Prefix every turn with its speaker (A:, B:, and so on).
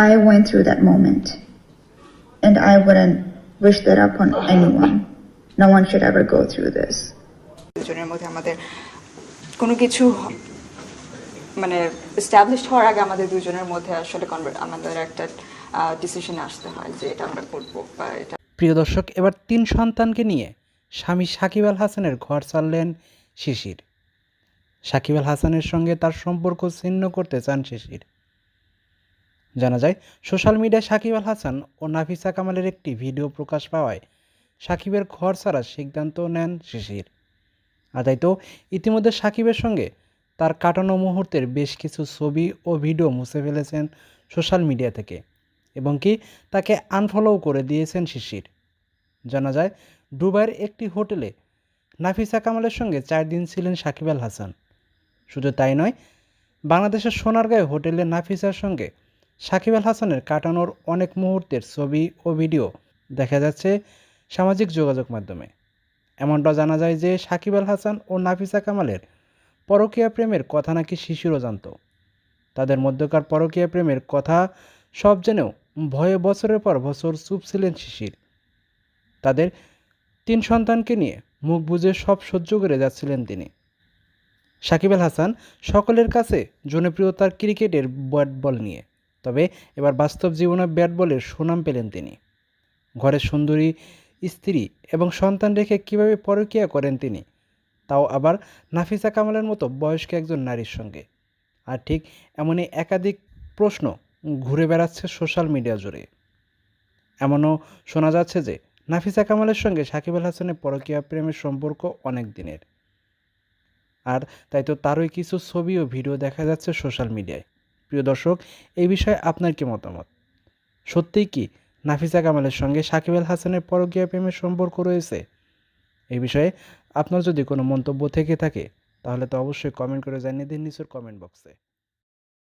A: I went through that moment. And I wouldn't wish that upon anyone. No one should ever go through this.
B: দুজনের মধ্যে আমাদের কোনো কিছু মানে established হওয়ার আগে আমাদের দুজনের মধ্যে আসলে conver- আমাদের একটা ডিসিশনে আসতে হয় যে এটা আমরা করব বা এটা
C: প্রিয় দর্শক এবার তিন সন্তানকে নিয়ে স্বামী সাকিব আল হাসানের ঘর ছাড়লেন শিশির সাকিব আল হাসানের সঙ্গে তার সম্পর্ক ছিন্ন করতে চান শিশির জানা যায়, সোশ্যাল মিডিয়ায় সাকিব আল হাসান ও নাফিসা কামালের একটি ভিডিও প্রকাশ পাওয়ায় সাকিবের ঘর ছাড়ার সিদ্ধান্ত নেন শিশির। তাই তো ইতিমধ্যে সাকিবের সঙ্গে তার কাটানো মুহূর্তের বেশ কিছু ছবি ও ভিডিও মুছে ফেলেছেন সোশ্যাল মিডিয়া থেকে এবং কি তাকে আনফলোও করে দিয়েছেন শিশির। জানা যায়, দুবাইয়ের একটি হোটেলে নাফিসা কামালের সঙ্গে চার দিন ছিলেন সাকিব আল হাসান। শুধু তাই নয়, বাংলাদেশের সোনারগাঁয়ে হোটেলে নাফিসার সঙ্গে সাকিব আল হাসানের কাটানোর অনেক মুহূর্তের ছবি ও ভিডিও দেখা যাচ্ছে সামাজিক যোগাযোগ মাধ্যমে। এমনটা জানা যায় যে সাকিব আল হাসান ও নাফিসা কামালের পরকীয়া প্রেমের কথা নাকি শিশিরও জানত। তাদের মধ্যকার পরকীয়া প্রেমের কথা সব জেনেও ভয়ে বছরের পর বছর চুপ ছিলেন শিশির। তাদের তিন সন্তানকে নিয়ে মুখ বুঝে সব সহ্য করে যাচ্ছিলেন তিনি। সাকিব আল হাসান সকলের কাছে জনপ্রিয়তার ক্রিকেটের ব্যাট বল নিয়ে তবে এবার বাস্তব জীবনে ব্যাট বলের সুনাম পেলেন তিনি। ঘরের সুন্দরী, স্ত্রী এবং সন্তান রেখে কীভাবে পরকীয়া করেন তিনি, তাও আবার নাফিসা কামালের মতো বয়স্ক একজন নারীর সঙ্গে। আর ঠিক এমনই একাধিক প্রশ্ন ঘুরে বেড়াচ্ছে সোশ্যাল মিডিয়া জুড়ে। এমনও শোনা যাচ্ছে যে, নাফিসা কামালের সঙ্গে সাকিব আল হাসানের পরকীয়া প্রেমের সম্পর্ক অনেক দিনের। আর তাই তো তারই কিছু ছবি ও ভিডিও দেখা যাচ্ছে সোশ্যাল মিডিয়ায়। প্রিয় দর্শক, এই বিষয়ে আপনার কি মতামত? সত্যিই কি নাফিসা কামালের সঙ্গে সাকিব আল হাসানের পরকীয়া প্রেমের সম্পর্ক রয়েছে? এই বিষয়ে আপনার যদি কোনো মন্তব্য থেকে থাকে, তাহলে তো অবশ্যই কমেন্ট করে জানিয়ে দিন নিচের কমেন্ট বক্সে